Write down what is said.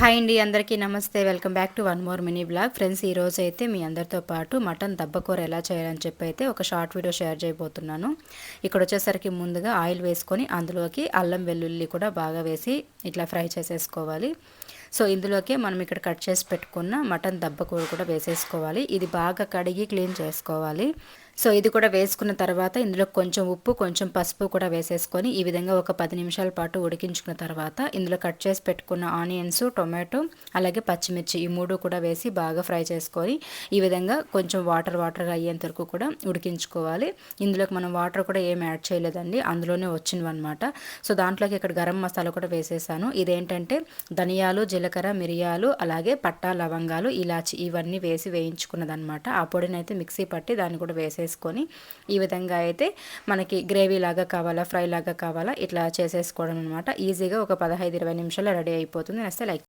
Hi అండి అందరికీ నమస్తే. Welcome back to one more mini blog. Friends ఈ రోజు అయితే మీ అందరితో పాటు మటన్ దబ్బకూర ఎలా చేయాలని చెప్పి అయితే ఒక షార్ట్ వీడియో షేర్ చేయబోతున్నాను. ఇక్కడ వచ్చేసరికి ముందుగా ఆయిల్ వేసుకొని అందులోకి అల్లం వెల్లుల్లి కూడా బాగా వేసి ఇట్లా ఫ్రై చేసేసుకోవాలి. సో ఇందులోకే మనం ఇక్కడ కట్ చేసి పెట్టుకున్న మటన్ దబ్బకూర కూడా వేసేసుకోవాలి. ఇది బాగా కడిగి క్లీన్ చేసుకోవాలి. సో ఇది కూడా వేసుకున్న తర్వాత ఇందులో కొంచెం ఉప్పు కొంచెం పసుపు కూడా వేసేసుకొని ఈ విధంగా ఒక పది నిమిషాల పాటు ఉడికించుకున్న తర్వాత ఇందులో కట్ చేసి పెట్టుకున్న ఆనియన్స్ టొమాటో అలాగే పచ్చిమిర్చి ఈ మూడు కూడా వేసి బాగా ఫ్రై చేసుకొని ఈ విధంగా కొంచెం వాటర్ వాటర్గా అయ్యేంత వరకు కూడా ఉడికించుకోవాలి. ఇందులోకి మనం వాటర్ కూడా ఏం యాడ్ చేయలేదండి అందులోనే వచ్చినవన్నమాట. సో దాంట్లోకి ఇక్కడ గరం మసాలా కూడా వేసేసాను. ఇదేంటంటే ధనియాలు జీలకర్ర మిరియాలు అలాగే పట్టా లవంగాలు ఇలాచి ఇవన్నీ వేసి వేయించుకున్నదనమాట ఆ పొడిని అయితే మిక్సీ పట్టి దాన్ని కూడా వేసేసి వేసుకొని ఈ విధంగా అయితే మనకి గ్రేవీ లాగా కావాలా ఫ్రై లాగా కావాలా ఇట్లా చేసేసుకోవడం అనమాట ఈజీగా ఒక పదహైదు ఇరవై నిమిషాలు రెడీ అయిపోతుంది. Next like